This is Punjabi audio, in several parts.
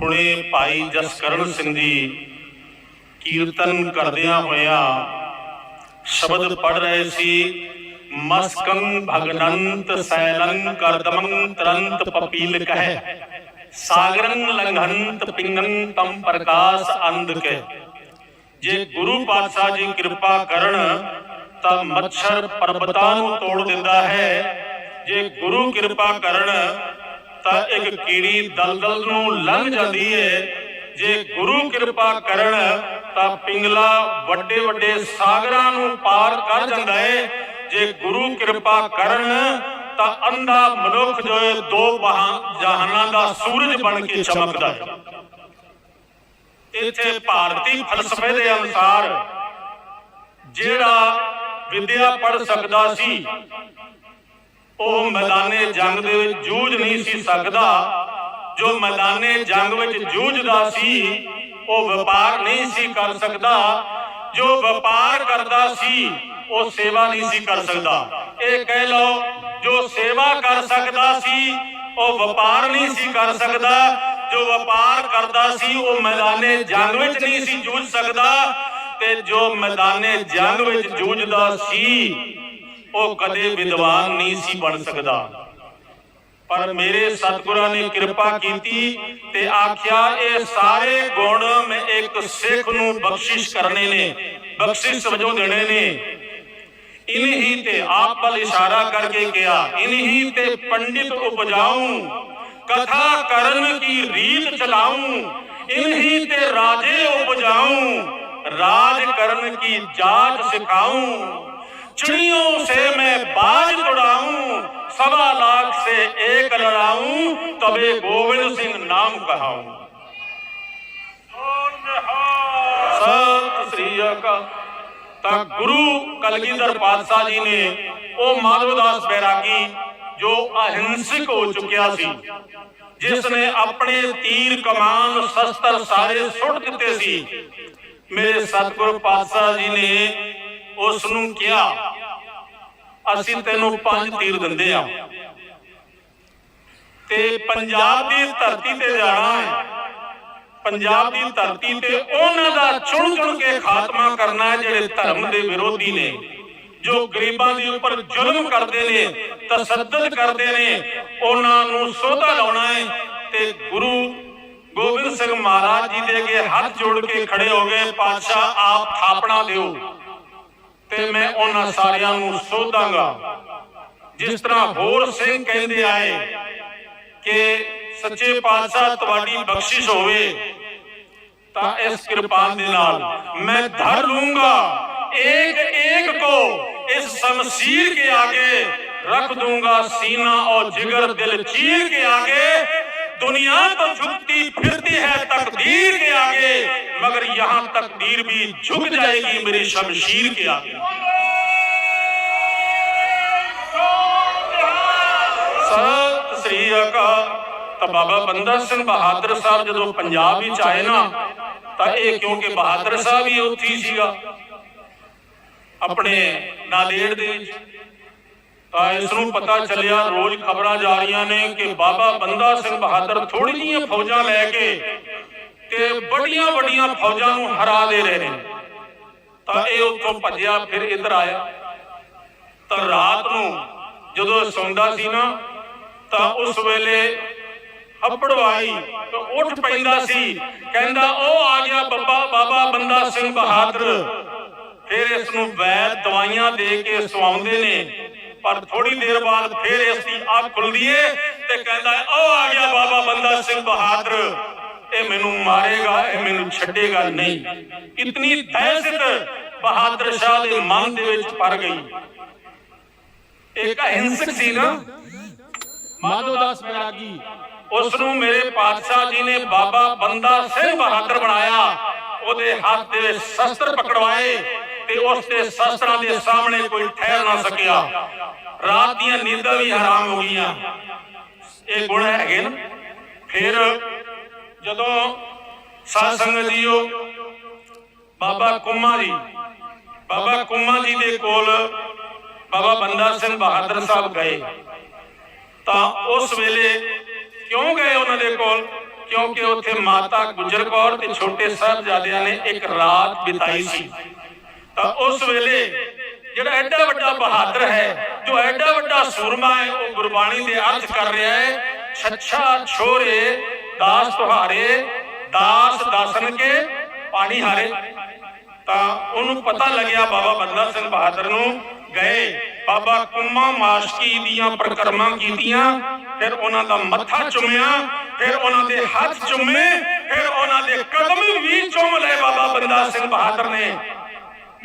ਹੁਣੇ ਭਾਈ ਜਸਕਰਨ ਸਿੰਘ ਜੀ ਕੀਰਤਨ ਕਰਦਿਆਂ ਹੋਇਆ ਸ਼ਬਦ ਪੜ ਰਹੇ ਸੀ ਮਸਕੰ ਭਗਨੰਤ ਸੈਲੰ ਕਰਦਮੰ ਤਰੰਤ ਪਪੀਲ ਕਹਿ। ਸਾਗਰੰ ਲੰਘੰਤ ਪਿੰਗੰ ਤਮ ਪ੍ਰਕਾਸ਼ ਅੰਧ ਕੇ ਜੇ ਗੁਰੂ ਪਾਤਸ਼ਾਹ ਜੀ ਕਿਰਪਾ ਕਰਨ ਤਾਂ ਮੱਛਰ ਪਰਬਤਾਂ ਨੂੰ ਤੋੜ ਦਿੰਦਾ ਹੈ। ਜੇ ਗੁਰੂ ਕਿਰਪਾ ਕਰਨ ਤਾਂ ਇੱਕ ਕੀੜੀ ਦਲਦਲ ਨੂੰ ਲੰਘ ਜਾਂਦੀ ਹੈ ਜੇ ਗੁਰੂ ਕਿਰਪਾ ਕਰਨ, ਤਾਂ ਪਿੰਗਲਾ ਵੱਡੇ ਵੱਡੇ ਸਾਗਰਾਂ ਨੂੰ ਪਾਰ ਕਰ ਜਾਂਦਾ ਹੈ ਜੇ ਗੁਰੂ ਕਿਰਪਾ ਕਰਨ, ਤਾਂ ਅੰਧਾ ਮਨੁੱਖ ਜੋ ਹੈ ਦੋ ਬਾਹਾਂ, ਜਹਾਨਾਂ ਦਾ ਸੂਰਜ ਬਣ ਕੇ ਚਮਕਦਾ ਹੈ ਇੱਥੇ ਭਾਰਤੀ ਫਲਸਫੇ ਦੇ ਅਨੁਸਾਰ ਜਿਹੜਾ ਵਿਦਿਆ ਪੜ ਸਕਦਾ ਸੀ ਉਹ ਮੈਦਾਨੇ ਜੰਗ ਦੇ ਵਿੱਚ ਜੂਝ ਨਹੀਂ ਸੀ ਸਕਦਾ। ਜੋ ਮੈਦਾਨੇ ਜੰਗ ਵਿੱਚ ਜੂਝਦਾ ਸੀ, ਉਹ ਵਪਾਰ ਨਹੀਂ ਸੀ ਕਰ ਸਕਦਾ। ਜੋ ਵਪਾਰ ਕਰਦਾ ਸੀ, ਉਹ ਸੇਵਾ ਨਹੀਂ ਸੀ ਕਰ ਸਕਦਾ। ਇਹ ਕਹਿ ਲਓ, ਜੋ ਸੇਵਾ ਕਰ ਸਕਦਾ ਸੀ, ਉਹ ਵਪਾਰ ਨਹੀਂ ਸੀ ਕਰ ਸਕਦਾ। ਜੋ ਵਪਾਰ ਕਰਦਾ ਸੀ, ਉਹ ਮੈਦਾਨੇ ਜੰਗ ਵਿੱਚ ਨਹੀਂ ਸੀ ਜੂਝ ਸਕਦਾ। ਤੇ ਜੋ ਮੈਦਾਨੇ ਜੰਗ ਵਿੱਚ ਜੂਝਦਾ ਸੀ ਉਹ ਕਦੇ ਵਿਦਵਾਨ ਨਹੀਂ ਸੀ ਬਣ ਸਕਦਾ। ਪਰ ਮੇਰੇ ਸਤਿਗੁਰਾਂ ਨੇ ਕਿਰਪਾ ਕੀਤੀ ਤੇ ਆਖਿਆ ਇਹ ਸਾਰੇ ਗੁਣ ਮੈਂ ਇੱਕ ਸਿੱਖ ਨੂੰ ਬਖਸ਼ਿਸ਼ ਕਰਨੇ ਨੇ। ਬਖਸ਼ਿਸ਼ ਵਜੋਂ ਦੇਣੇ ਨੇ। ਇਨਹੀ ਤੇ ਆਪ ਵੱਲ ਇਸ਼ਾਰਾ ਕਰਕੇ ਕਿਹਾ। ਇਨਹੀ ਤੇ ਪੰਡਿਤ ਉਪਜਾਉਂ ਕਥਾ ਕਰਨ ਕੀ ਰੀਤ ਚਲਾਉਂ ਇਨਹੀ ਤੇ ਰਾਜੇ ਉਪਜਾਉਂ ਰਾਜ ਕਰਨ ਕੀ ਜਾਚ ਸਿਖਾऊं चिड़ियों से मैं बाज उड़ाऊं सवा लाख से एक लड़ाऊं तबे गोविंद सिंह नाम कहाऊं ਸਤਿ ਸ੍ਰੀ ਅਕਾਲ ਤਾਂ ਗੁਰੂ ਕਲਗੀਧਰ ਪਾਤਸ਼ਾਹ ਜੀ ਨੇ ਉਹ ਮਾਧਵਦਾਸ ਬੈਰਾਗੀ ਜੋ ਅਹਿੰਸਕ ਹੋ ਚੁੱਕਿਆ ਸੀ ਜਿਸ ਨੇ ਆਪਣੇ ਤੀਰ ਕਮਾਨ ਸ਼ਸਤਰ ਸਾਰੇ ਸੁੱਟ ਦਿੱਤੇ ਸੀ ਮੇਰੇ ਸਤਿਗੁਰੂ ਪਾਤਸ਼ਾਹ ਜੀ ਨੇ ਉਸ ਨੂੰ ਕਿਹਾ, ਅਸੀਂ ਤੈਨੂੰ ਪੰਜ ਤੀਰ ਦਿੰਦੇ ਆ। ਤੇ ਪੰਜਾਬ ਦੀ ਧਰਤੀ ਤੇ ਜਾਣਾ ਹੈ। ਪੰਜਾਬ ਦੀ ਧਰਤੀ ਤੇ ਉਹਨਾਂ ਦਾ ਚੁਣ ਚੁਣ ਕੇ ਖਾਤਮਾ ਕਰਨਾ ਹੈ ਜਿਹੜੇ ਧਰਮ ਦੇ ਵਿਰੋਧੀ ਨੇ। ਜੋ ਗਰੀਬਾਂ ਦੇ ਉੱਪਰ ਜ਼ੁਲਮ ਕਰਦੇ ਨੇ, ਤਸੱਦਦ ਕਰਦੇ ਨੇ, ਉਹਨਾਂ ਨੂੰ ਸੋਧਾ ਲਾਉਣਾ ਹੈ ਤੇ ਗੁਰੂ ਗੋਬਿੰਦ ਸਿੰਘ ਮਹਾਰਾਜ ਜੀ ਦੇ ਅੱਗੇ ਹੱਥ ਜੋੜ ਕੇ ਖੜੇ ਹੋ ਗਏ, ਪਾਤਸ਼ਾਹ, ਆਪ ਥਾਪਣਾ ਦਿਓ। ਤੇ ਮੈਂ ਉਹਨਾਂ ਸਾਰਿਆਂ ਨੂੰ ਸੋਧਾਂਗਾ ਜਿਸ ਤਰ੍ਹਾਂ ਹੋਰ ਸਿੰਘ ਕਹਿੰਦੇ ਆਏ ਕਿ ਸੱਚੇ ਪਾਤਸ਼ਾਹ ਤੁਹਾਡੀ ਬਖਸ਼ਿਸ਼ ਹੋਵੇ ਤਾਂ ਇਸ ਕਿਰਪਾਨ ਦੇ ਨਾਲ ਮੈਂ ਧਰ ਲੂੰਗਾ एक एक को इस शमशीर के आगे रख दूंगा सीना और जिगर दिल चीर के आगे दुनिया तो झुकती फिरती है तकदीर के आगे मगर यहाँ तकदीर भी झुक जाएगी मेरी शमशीर के आगे ਸਤਿ ਸ੍ਰੀ ਅਕਾਲ ਤਾਂ ਬਾਬਾ ਬੰਦਾ ਸਿੰਘ ਬਹਾਦਰ ਸਾਹਿਬ ਜਦੋਂ ਪੰਜਾਬ ਵਿੱਚ ਆਏ ਨਾ ਤਾਂ ਇਹ ਕਿਉਂਕਿ ਬਹਾਦਰ ਸਾਹਿਬ ਹੀ ਉੱਥੇ ਹੀ ਸੀਗਾ ਆਪਣੇ ਨਾਦੇੜ ਦੇ ਵਿੱਚ ਤਾਂ ਇਸ ਨੂੰ ਪਤਾ ਚੱਲਿਆ ਰੋਜ਼ ਖਬਰਾਂ ਜਾ ਰਹੀਆਂ ਨੇ ਕਿ ਬਾਬਾ ਬੰਦਾ ਸਿੰਘ ਬਹਾਦਰ ਥੋੜੀ ਜਿਹੀਆਂ ਫੌਜਾਂ ਲੈ ਕੇ ਤੇ ਵੱਡੀਆਂ ਵੱਡੀਆਂ ਫੌਜਾਂ ਨੂੰ ਹਰਾ ਦੇ ਰਹੇ ਨੇ। ਤਾਂ ਇਹ ਉੱਥੋਂ ਭੱਜਿਆ ਫਿਰ ਇੱਧਰ ਆਇਆ। ਤਾਂ ਰਾਤ ਨੂੰ ਜਦੋਂ ਸੌਂਦਾ ਸੀ ਨਾ, ਤਾਂ ਉਸ ਵੇਲੇ ਹੱਪੜਵਾਈ ਤਾਂ ਉੱਠ ਪੈਂਦਾ ਸੀ। ਕਹਿੰਦਾ, ਉਹ ਆ ਗਿਆ ਬੱਬਾ, ਬਾਬਾ ਬੰਦਾ ਸਿੰਘ ਬਹਾਦਰ। ਫਿਰ ਇਸ ਨੂੰ ਵੈਦ ਦਵਾਈਆਂ ਦੇ ਕੇ ਸਵਾਉਂਦੇ ਨੇ। ਪਰ ਥੋੜੀ ਦੇਰ ਬਾਅਦ ਫਿਰ ਇਸ ਦੀ ਅੱਖ ਖੁੱਲਦੀ ਏ ਤੇ ਕਹਿੰਦਾ, ਉਹ ਆ ਗਿਆ ਬਾਬਾ ਬੰਦਾ ਸਿੰਘ ਬਹਾਦਰ। ਇਹ ਮੈਨੂੰ ਮਾਰੇਗਾ ਇਹ ਮੈਨੂੰ ਛੱਡੇਗਾ ਨਹੀਂ। ਇਤਨੀ ਦਹਿਸ਼ਤ ਬਹਾਦਰ ਸ਼ਾਹ ਦੇ ਮਨ ਦੇ ਵਿੱਚ ਪਰ ਗਈ। ਇੱਕ ਅਹਿੰਸਕ ਸੀ ਨਾ। ਮਾਧੋਦਾਸ ਬੈਰਾਗੀ ਉਸ ਨੂੰ ਮੇਰੇ ਪਾਤਸ਼ਾਹ ਜੀ ਨੇ ਬਾਬਾ ਬੰਦਾ ਸਿੰਘ ਬਹਾਦਰ ਬਣਾਇਆ। ਉਹਦੇ ਹੱਥ ਦੇ ਵਿੱਚ ਸ਼ਸਤਰ ਪਕੜਵਾਏ ਤੇ ਉਸ ਦੇ ਸ਼ਸਤਰਾਂ ਦੇ ਸਾਹਮਣੇ ਕੋਈ ਠਹਿਰ ਨਾ ਸਕਿਆ। ਰਾਤ ਦੀਆਂ ਨੀਂਦਾਂ ਵੀ ਹਰਾਮ ਹੋ ਗਈਆਂ। ਇਹ ਗੁਣ ਹੈਗੇ ਨਾ। ਫਿਰ ਜਦੋਂ ਸਾਧ ਸੰਗਤ ਜੀਓ, ਬਾਬਾ ਕੁੰਮਾ ਜੀ, ਬਾਬਾ ਕੁੰਮਾ ਜੀ ਦੇ ਕੋਲ ਬਾਬਾ ਬੰਦਾ ਸਿੰਘ ਬਹਾਦਰ ਸਾਹਿਬ ਗਏ, ਤਾਂ ਉਸ ਵੇਲੇ ਕਿਉਂ ਗਏ ਉਹਨਾਂ ਦੇ ਕੋਲ? ਕਿਉਂਕਿ ਉੱਥੇ ਮਾਤਾ ਗੁਜਰ ਕੌਰ ਤੇ ਛੋਟੇ ਸਾਹਿਬਜ਼ਾਦਿਆਂ ਨੇ ਇੱਕ ਰਾਤ ਬਿਤਾਈ ਸੀ। ਤਾਂ ਉਸ ਵੇਲੇ ਜਿਹੜਾ ਐਡਾ ਵੱਡਾ ਬਹਾਦਰ ਹੈ, ਜੋ ਐਡਾ ਵੱਡਾ ਸੂਰਮਾ ਹੈ, ਉਹ ਗੁਰਬਾਣੀ ਦੇ ਅਰਥ ਕਰ ਰਿਹਾ ਹੈ, ਛੱਛਾ ਛੋਰੇ ਦਾਸ ਤੁਹਾਰੇ, ਦਾਸ ਦਾਸਨ ਕੇ, ਪਾਣੀ ਹਾਰੇ। ਤਾਂ ਉਹਨੂੰ ਪਤਾ ਲੱਗਿਆ ਬਾਬਾ ਬੰਦਾ ਸਿੰਘ ਬਹਾਦਰ ਨੂੰ, ਗਏ, ਬਾਬਾ ਕੁੰਮਾ ਮਾਸ਼ਕੀ ਦੀਆਂ ਪ੍ਰਕਰਮਾਂ ਕੀਤੀਆਂ, ਫਿਰ ਉਹਨਾਂ ਦਾ ਮੱਥਾ ਚੁੰਮਿਆ, ਫਿਰ ਉਹਨਾਂ ਦੇ ਹੱਥ ਚੁੰਮੇ, ਫਿਰ ਉਹਨਾਂ ਦੇ ਕਦਮ ਵੀ ਚੁੰਮ ਲਏ ਬਾਬਾ ਬੰਦਾ ਸਿੰਘ ਬਹਾਦਰ ਨੇ।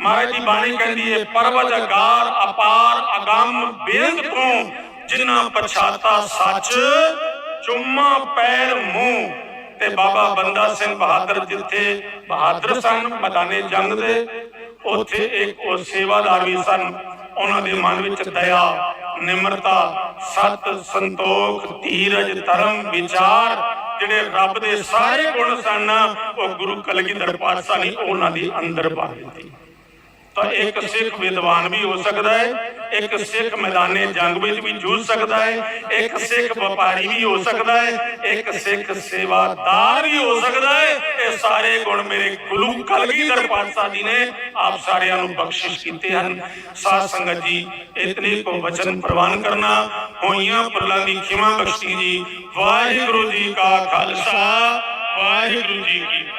ਮਹਾਰਾਜ ਦੀ ਬਾਣੀ ਕਹਿੰਦੀ ਹੈ ਪਰਵਤ ਅਗਾਰ ਅਪਾਰ ਅਗੰਮ ਬੇਅੰਤ ਤੋਂ ਜਿਨ੍ਹਾਂ ਪਛਾਤਾ ਸੱਚ ਚੁੰਮਾ ਪੈਰ ਮੂੰਹ ਤੇ ਬਾਬਾ ਬੰਦਾ ਸਿੰਘ ਬਹਾਦਰ ਜਿੱਥੇ ਬਹਾਦਰ ਸਨ ਮੈਦਾਨੇ ਜੰਗ ਦੇ ਉੱਥੇ ਇੱਕ ਉਹ ਸੇਵਾਦਾਰ ਵੀ ਸਨ। ਉਹਨਾਂ ਦੇ ਮਨ ਵਿੱਚ ਦਇਆ ਨਿਮਰਤਾ ਸਤ ਸੰਤੋਖ ਧੀਰਜ ਧਰਮ ਵਿਚਾਰ ਜਿਹੜੇ ਰੱਬ ਦੇ ਸਾਰੇ ਗੁਣ ਸਨ ਉਹ ਗੁਰੂ ਕਲਗੀਧਰ ਪਾਤਸ਼ਾਹ ਨੇ ਉਹਨਾਂ ਦੇ ਅੰਦਰ ਪਾ ਦਿੱਤੇ। ਤਾਂ ਇੱਕ ਸਿੱਖ ਵਿਦਵਾਨ ਵੀ ਹੋ ਸਕਦਾ ਹੈ, ਇੱਕ ਸਿੱਖ ਮੈਦਾਨੇ ਜੰਗ ਵਿੱਚ ਵੀ ਜੂਝ ਸਕਦਾ ਹੈ, ਇੱਕ ਸਿੱਖ ਵਪਾਰੀ ਵੀ ਹੋ ਸਕਦਾ ਹੈ, ਇੱਕ ਸਿੱਖ ਸੇਵਾਦਾਰ ਵੀ ਹੋ ਸਕਦਾ ਹੈ। ਇਹ ਸਾਰੇ ਗੁਣ ਮੇਰੇ ਗੁਰੂ ਕਲਗੀਧਰ ਪਾਤਸ਼ਾਹ ਜੀ ਨੇ ਆਪ ਸਾਰਿਆਂ ਨੂੰ ਬਖਸ਼ਿਸ਼ ਕੀਤੇ ਹਨ। ਸਾਧ ਸੰਗਤ ਜੀ, ਇਤਨੇ ਕੋ ਵਚਨ ਪ੍ਰਵਾਨ ਕਰਨਾ, ਹੋਈਆਂ ਪਰਲਾਂ ਦੀ ਖਿਮਾ ਬਖਸ਼ੀ ਜੀ। ਵਾਹਿਗੁਰੂ ਜੀ ਕਾ ਖਾਲਸਾ, ਵਾਹਿਗੁਰੂ ਜੀ ਕੀ